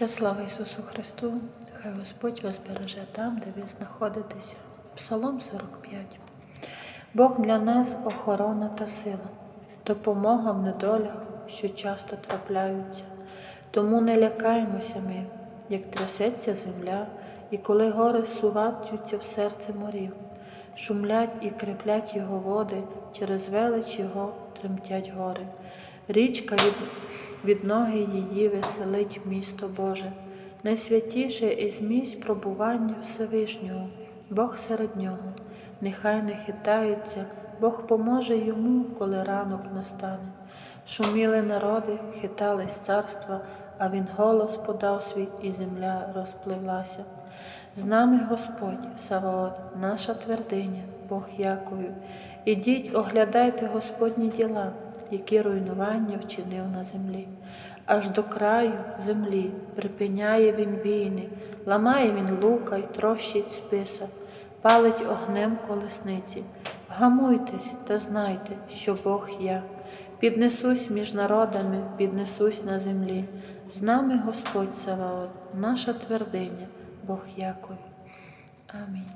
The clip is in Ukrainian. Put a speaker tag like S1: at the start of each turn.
S1: Вся слава Ісусу Христу, хай Господь вас береже там, де ви знаходитеся. Псалом 45. Бог для нас охорона та сила, допомога в недолях, що часто трапляються. Тому не лякаємося ми, як трясеться земля, і коли гори суваються в серце морів, шумлять і криплять його води, через велич його тремтять гори. Річка від, від ноги її веселить місто Боже, найсвятіше із місць пробування Всевишнього, Бог серед нього, нехай не хитається, Бог поможе йому, коли ранок настане. Шуміли народи, хитались царства, а він голос подав свій, і земля розпливлася. З нами Господь, Саваот, наша твердиня, Бог Яковів. Ідіть, оглядайте Господні діла, які руйнування вчинив на землі. Аж до краю землі припиняє він війни, ламає він лука й трощить списа, палить огнем колесниці. Гамуйтесь та знайте, що Бог я. Піднесусь між народами, піднесусь на землі. З нами Господь Саваот, наша твердиня, Бог Якові. Амінь.